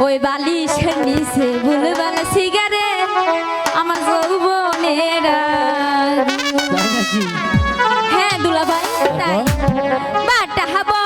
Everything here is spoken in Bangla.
ওই বালিশের সে ভুলবেন সিগারে আমার যৌবনেরা হ্যাঁ দুলাভাই তাই। বাটা হাবা